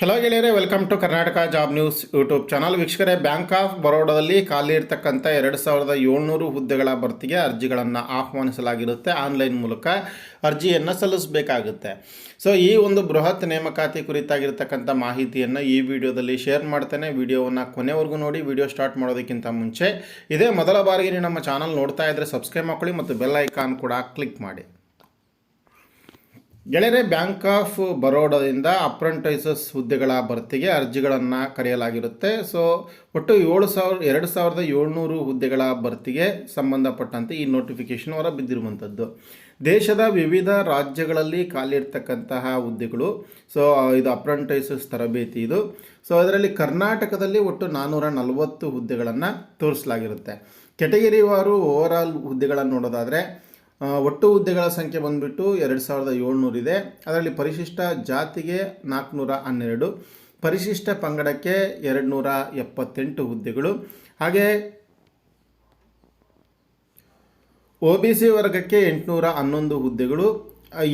Hello ಗೆಳೆಯರೆ welcome to Karnataka job news YouTube channel ವೀಕ್ಷಕರೇ bank of ಬರೋಡಾದಲ್ಲಿ ಖಾಲಿ ಇರ್ತಕ್ಕಂಥ ಎರಡು ಸಾವಿರದ ಏಳ್ನೂರು ಹುದ್ದೆಗಳ ಭರ್ತಿಗೆ ಅರ್ಜಿಗಳನ್ನು ಆಹ್ವಾನಿಸಲಾಗಿರುತ್ತೆ. ಆನ್ಲೈನ್ ಮೂಲಕ ಅರ್ಜಿಯನ್ನು ಸಲ್ಲಿಸಬೇಕಾಗುತ್ತೆ. ಸೊ ಈ ಒಂದು ಬೃಹತ್ ನೇಮಕಾತಿ ಕುರಿತಾಗಿರ್ತಕ್ಕಂಥ ಮಾಹಿತಿಯನ್ನು ಈ ವಿಡಿಯೋದಲ್ಲಿ ಶೇರ್ ಮಾಡ್ತೇನೆ. ವಿಡಿಯೋವನ್ನು ಕೊನೆವರೆಗೂ ನೋಡಿ, ವಿಡಿಯೋ ಸ್ಟಾರ್ಟ್ ಮಾಡೋದಕ್ಕಿಂತ ಮುಂಚೆ ಇದೇ ಮೊದಲ ಬಾರಿಗೆ ನಮ್ಮ ಚಾನಲ್ ನೋಡ್ತಾ ಇದ್ದರೆ ಸಬ್ಸ್ಕ್ರೈಬ್ ಮಾಡ್ಕೊಳ್ಳಿ ಮತ್ತು ಬೆಲ್ ಐಕಾನ್ ಕೂಡ ಕ್ಲಿಕ್ ಮಾಡಿ. ಗೆಳೆಯರೆ ಬ್ಯಾಂಕ್ ಆಫ್ ಬರೋಡಾದಿಂದ ಅಪ್ರೆಂಟೈಸಸ್ ಹುದ್ದೆಗಳ ಭರ್ತಿಗೆ ಅರ್ಜಿಗಳನ್ನು ಕರೆಯಲಾಗಿರುತ್ತೆ. ಸೊ ಒಟ್ಟು ಏಳು ಸಾವಿರ, ಎರಡು ಸಾವಿರದ ಏಳ್ನೂರು ಹುದ್ದೆಗಳ ಭರ್ತಿಗೆ ಸಂಬಂಧಪಟ್ಟಂತೆ ಈ ನೋಟಿಫಿಕೇಶನ್ ಹೊರ ಬಿದ್ದಿರುವಂಥದ್ದು. ದೇಶದ ವಿವಿಧ ರಾಜ್ಯಗಳಲ್ಲಿ ಖಾಲಿರ್ತಕ್ಕಂತಹ ಹುದ್ದೆಗಳು. ಸೊ ಇದು ಅಪ್ರೆಂಟೈಸಸ್ ತರಬೇತಿ ಇದು. ಸೊ ಅದರಲ್ಲಿ ಕರ್ನಾಟಕದಲ್ಲಿ ಒಟ್ಟು ನಾನ್ನೂರ ನಲವತ್ತು ಹುದ್ದೆಗಳನ್ನು ತೋರಿಸಲಾಗಿರುತ್ತೆ. ಕೆಟಗರಿವಾರು ಓವರ್ ಆಲ್ ಹುದ್ದೆಗಳನ್ನು ನೋಡೋದಾದರೆ ಒಟ್ಟು ಹುದ್ದೆಗಳ ಸಂಖ್ಯೆ ಬಂದುಬಿಟ್ಟು ಎರಡು ಸಾವಿರದ ಏಳ್ನೂರಿದೆ ಅದರಲ್ಲಿ ಪರಿಶಿಷ್ಟ ಜಾತಿಗೆ ನಾಲ್ಕುನೂರ ಹನ್ನೆರಡು, ಪರಿಶಿಷ್ಟ ಪಂಗಡಕ್ಕೆ ಎರಡು ನೂರ ಎಪ್ಪತ್ತೆಂಟು ಹುದ್ದೆಗಳು. ಹಾಗೆ ಒ ಬಿ ಸಿ ವರ್ಗಕ್ಕೆ ಎಂಟುನೂರ ಹನ್ನೊಂದು ಹುದ್ದೆಗಳು,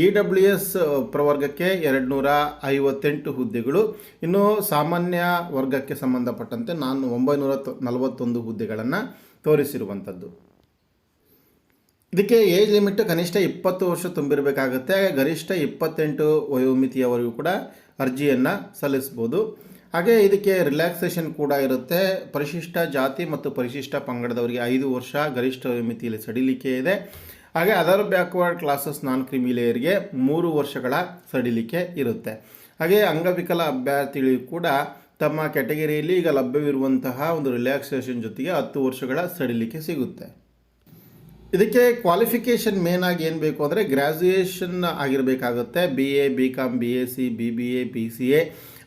ಇ ಡಬ್ಲ್ಯೂ ಎಸ್ ಪ್ರವರ್ಗಕ್ಕೆ ಎರಡು ನೂರ ಐವತ್ತೆಂಟು ಹುದ್ದೆಗಳು. ಇನ್ನು ಸಾಮಾನ್ಯ ವರ್ಗಕ್ಕೆ ಸಂಬಂಧಪಟ್ಟಂತೆ ನಾನು ಒಂಬೈನೂರ ನಲವತ್ತೊಂದು ಹುದ್ದೆಗಳನ್ನು ತೋರಿಸಿರುವಂಥದ್ದು ಇದಕ್ಕೆ ಏಜ್ ಲಿಮಿಟ್ ಕನಿಷ್ಠ ಇಪ್ಪತ್ತು ವರ್ಷ ತುಂಬಿರಬೇಕಾಗುತ್ತೆ. ಗರಿಷ್ಠ ಇಪ್ಪತ್ತೆಂಟು ವಯೋಮಿತಿಯವರೆಗೂ ಕೂಡ ಅರ್ಜಿಯನ್ನು ಸಲ್ಲಿಸ್ಬೋದು ಹಾಗೆ ಇದಕ್ಕೆ ರಿಲ್ಯಾಕ್ಸೇಷನ್ ಕೂಡ ಇರುತ್ತೆ. ಪರಿಶಿಷ್ಟ ಜಾತಿ ಮತ್ತು ಪರಿಶಿಷ್ಟ ಪಂಗಡದವರಿಗೆ ಐದು ವರ್ಷ ಗರಿಷ್ಠ ವಯೋಮಿತಿಯಲ್ಲಿ ಸಡಿಲಿಕೆ ಇದೆ. ಹಾಗೆ ಅದರ್ ಬ್ಯಾಕ್ವರ್ಡ್ ಕ್ಲಾಸಸ್ ನಾನ್ ಕ್ರಿಮಿಲೇಯರ್ಗೆ ಮೂರು ವರ್ಷಗಳ ಸಡಿಲಿಕೆ ಇರುತ್ತೆ. ಹಾಗೆ ಅಂಗವಿಕಲ ಅಭ್ಯರ್ಥಿಗಳಿಗೂ ಕೂಡ ತಮ್ಮ ಕ್ಯಾಟಗರಿಯಲ್ಲಿ ಈಗ ಲಭ್ಯವಿರುವಂತಹ ಒಂದು ರಿಲ್ಯಾಕ್ಸೇಷನ್ ಜೊತೆಗೆ ಹತ್ತು ವರ್ಷಗಳ ಸಡಿಲಿಕೆ ಸಿಗುತ್ತೆ. ಇದಕ್ಕೆ ಕ್ವಾಲಿಫಿಕೇಷನ್ ಮೇನ್ ಆಗಿ ಏನು ಬೇಕು ಅಂದರೆ graduation ಆಗಿರಬೇಕಾಗುತ್ತೆ. B A B com B S C B B A B C A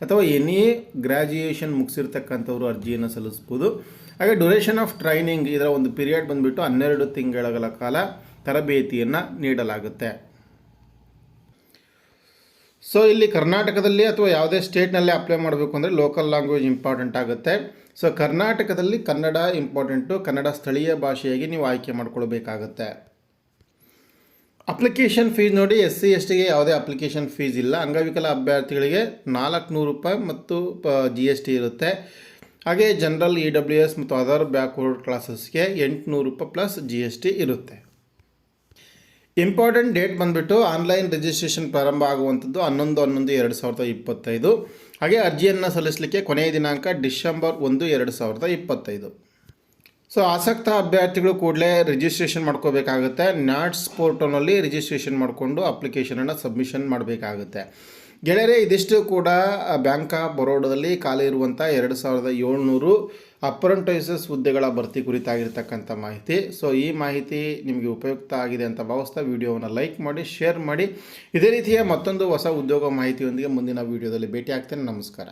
ಅಥವಾ ಎನಿ ಗ್ರ್ಯಾಜುಯೇಷನ್ ಮುಗಿಸಿರ್ತಕ್ಕಂಥವ್ರು ಅರ್ಜಿಯನ್ನು ಸಲ್ಲಿಸ್ಬೋದು. ಹಾಗೆ ಡ್ಯೂರೇಷನ್ ಆಫ್ ಟ್ರೈನಿಂಗ್ ಇದರ ಒಂದು ಪೀರಿಯಡ್ ಬಂದುಬಿಟ್ಟು ಹನ್ನೆರಡು ತಿಂಗಳ ಕಾಲ ತರಬೇತಿಯನ್ನು ನೀಡಲಾಗುತ್ತೆ. ಸೊ ಇಲ್ಲಿ ಕರ್ನಾಟಕದಲ್ಲಿ ಅಥವಾ ಯಾವುದೇ ಸ್ಟೇಟ್ನಲ್ಲಿ ಅಪ್ಲೈ ಮಾಡಬೇಕು ಅಂದರೆ ಲೋಕಲ್ ಲ್ಯಾಂಗ್ವೇಜ್ ಇಂಪಾರ್ಟೆಂಟ್ ಆಗುತ್ತೆ. ಸೊ ಕರ್ನಾಟಕದಲ್ಲಿ ಕನ್ನಡ ಇಂಪಾರ್ಟೆಂಟು ಕನ್ನಡ ಸ್ಥಳೀಯ ಭಾಷೆಯಾಗಿ ನೀವು ಆಯ್ಕೆ ಮಾಡ್ಕೊಳ್ಬೇಕಾಗತ್ತೆ. ಅಪ್ಲಿಕೇಶನ್ ಫೀಸ್ ನೋಡಿ ಎಸ್ ಸಿ ಎಸ್ ಟಿಗೆ ಯಾವುದೇ ಅಪ್ಲಿಕೇಶನ್ ಫೀಸ್ ಇಲ್ಲ. ಅಂಗವಿಕಲ ಅಭ್ಯರ್ಥಿಗಳಿಗೆ ನಾಲ್ಕು ನೂರು ರೂಪಾಯಿ ಮತ್ತು ಜಿ ಎಸ್ ಟಿ ಇರುತ್ತೆ. ಹಾಗೆ ಜನರಲ್ ಇ ಡಬ್ಲ್ಯೂ ಎಸ್ ಮತ್ತು ಅದರ್ ಬ್ಯಾಕ್ವರ್ಡ್ ಕ್ಲಾಸಸ್ಗೆ ಎಂಟುನೂರು ರೂಪಾಯಿ ಪ್ಲಸ್ ಜಿ ಎಸ್ ಟಿ ಇರುತ್ತೆ. ಇಂಪಾರ್ಟೆಂಟ್ ಡೇಟ್ ಬಂದುಬಿಟ್ಟು ಆನ್ಲೈನ್ ರಿಜಿಸ್ಟ್ರೇಷನ್ ಪ್ರಾರಂಭ ಆಗುವಂಥದ್ದು ಹನ್ನೊಂದು ಹನ್ನೊಂದು ಎರಡು ಸಾವಿರದ ಇಪ್ಪತ್ತೈದು. ಹಾಗೆ ಅರ್ಜಿಯನ್ನು ಸಲ್ಲಿಸಲಿಕ್ಕೆ ಕೊನೆಯ ದಿನಾಂಕ ಡಿಸೆಂಬರ್ ಒಂದು ಎರಡು ಸಾವಿರದ ಇಪ್ಪತ್ತೈದು. ಸೊ ಆಸಕ್ತ ಅಭ್ಯರ್ಥಿಗಳು ಕೂಡಲೇ ರಿಜಿಸ್ಟ್ರೇಷನ್ ಮಾಡ್ಕೋಬೇಕಾಗುತ್ತೆ. ನ್ಯಾಟ್ಸ್ ಪೋರ್ಟಲ್ನಲ್ಲಿ ರಿಜಿಸ್ಟ್ರೇಷನ್ ಮಾಡಿಕೊಂಡು ಅಪ್ಲಿಕೇಶನನ್ನು ಸಬ್ಮಿಷನ್ ಮಾಡಬೇಕಾಗುತ್ತೆ. ಗೆಳೆಯರೇ, ಇದಿಷ್ಟು ಕೂಡ ಬ್ಯಾಂಕ್ ಆಫ್ ಬರೋಡದಲ್ಲಿ ಖಾಲಿ ಇರುವಂಥ ಎರಡು ಸಾವಿರದ ಏಳ್ನೂರು ಅಪ್ರೆಂಟೈಸಸ್ ಹುದ್ದೆಗಳ ಭರ್ತಿ ಕುರಿತಾಗಿರ್ತಕ್ಕಂಥ ಮಾಹಿತಿ. ಸೊ ಈ ಮಾಹಿತಿ ನಿಮಗೆ ಉಪಯುಕ್ತ ಆಗಿದೆ ಅಂತ ಭಾವಿಸ್ತಾ ವಿಡಿಯೋವನ್ನು ಲೈಕ್ ಮಾಡಿ, ಶೇರ್ ಮಾಡಿ. ಇದೇ ರೀತಿಯ ಮತ್ತೊಂದು ಹೊಸ ಉದ್ಯೋಗ ಮಾಹಿತಿಯೊಂದಿಗೆ ಮುಂದಿನ ವಿಡಿಯೋದಲ್ಲಿ ಭೇಟಿ ಆಗ್ತೇನೆ ನಮಸ್ಕಾರ.